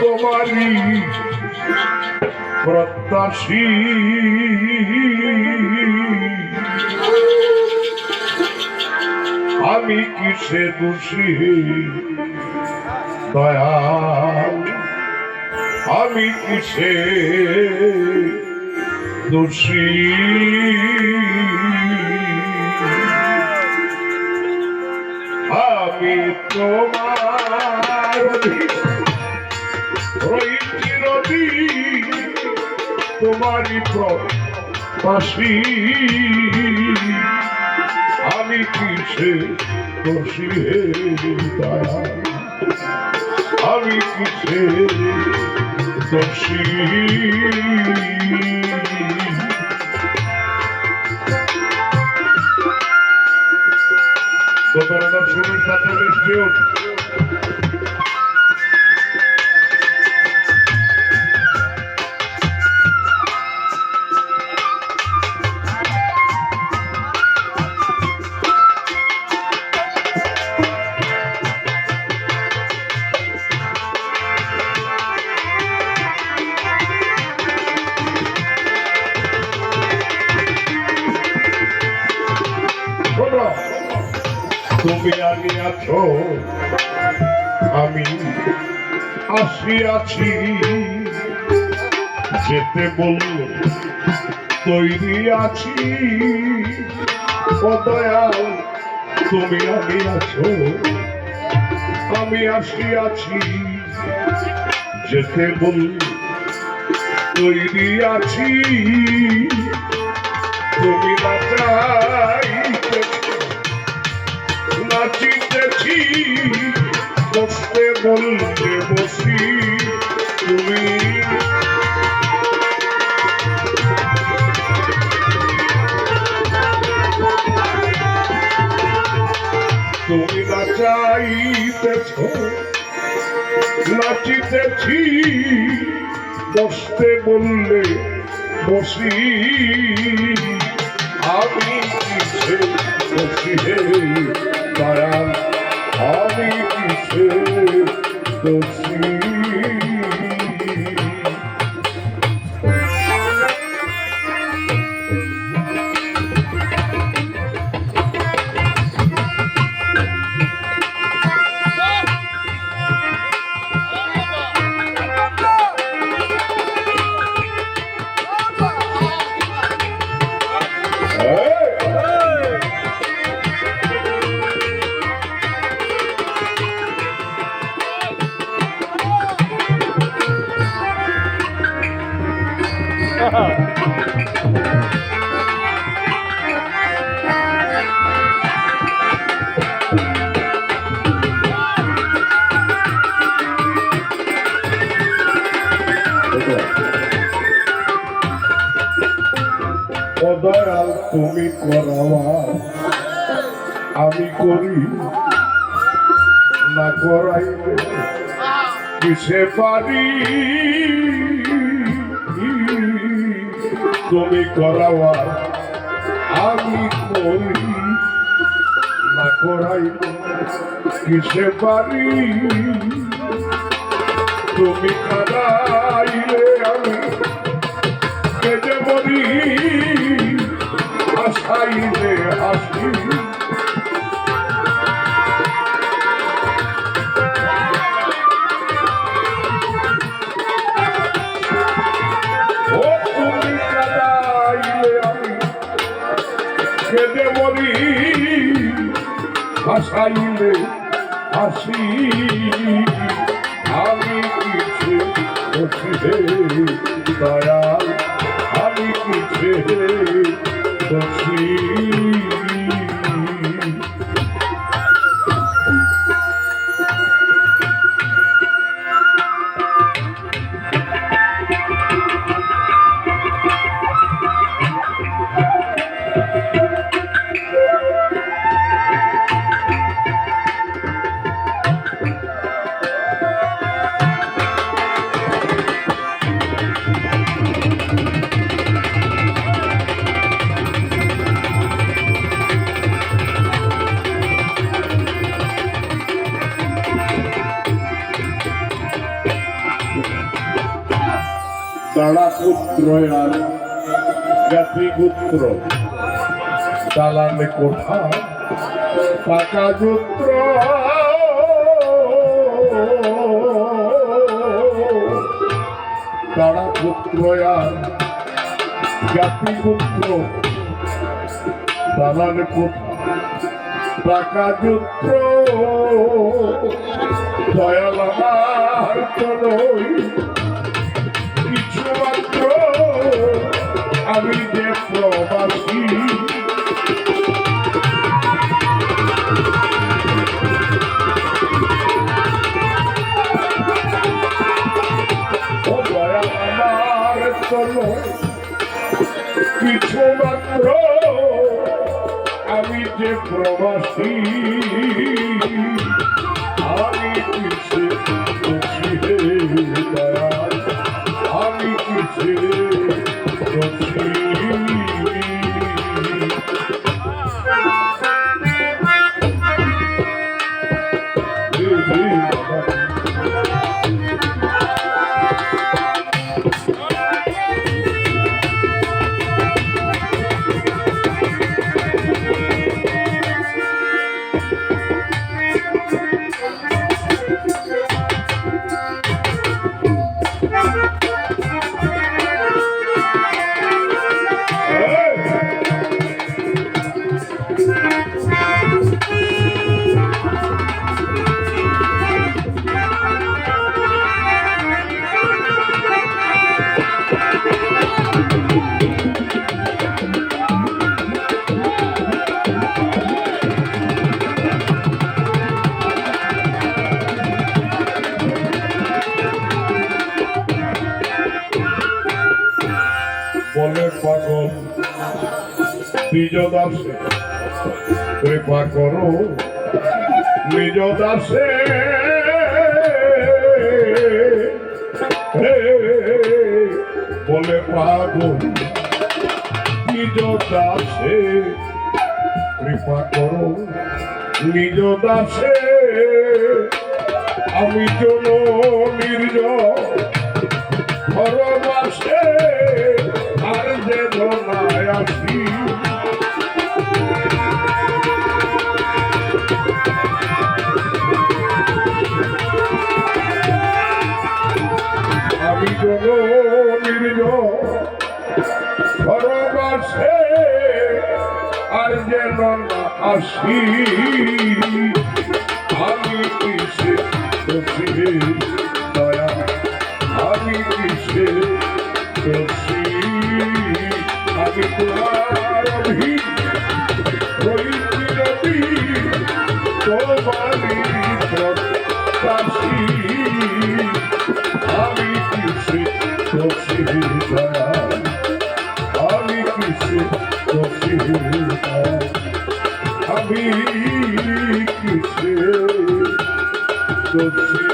তোমারই প্রত্যাশী। আমি কিসে দোষী? দয়াল আমি কিসে দোষী আমি তোমার তোমারই প্রবাসী। আমি কিসে দোষী হে আমি কিসে দোষী দোকানটা শুরুর সাথে বৃষ্টি শোনো আনিয়াছো আমি আসিয়াছি। যেতে বলল তৈরি আছি। দয়াল, তুমি আনিয়াছো আমি আসিয়াছি। যেতে বলল তৈরি আছি। তুমি না নাচিতেছি বসতে বলতে বসি, তুমি তুমি না চাইতেছ, নাচিতেছি, বসতে বললে বসি, আমি বসি হে? দয়াল আমি কিসে বসি দয়াল তুমি করাওয়া আমি করি না করাইলে কিসে পারি? তুমি করাওয়া আমি করি না করাইলে কিসে পারি? তুমি হাসাইলে হাসি আমি কিছু খুশি দয়াল আমি কিছু খুশি তারা পুত্র আর জ্ঞাতি পুত্র দালানে কোঠা টাকা পুত্র তারা পুত্র আর জ্ঞাতি পুত্র দালানে কোঠা টাকা পুত্র দয়াল আমার আমি যে প্রবাসী। কিছু মাত্র আমি যে প্রবাসী। আমি কিসে বলে পাগল নিজ দাসে কৃপা করো। নিজ দাসে। বলে পাগল। নিজ দাসে। কৃপা করো। নিজ দাসে। আমি জন নির্জন পরবাসে আর যে ধনায় আসি। আর যে না আসি আমি কিসে খুশি দয়া? আমি কিসে খুশি? আমি তোমারই প্রত্যাশী। আমি কিসে খুশি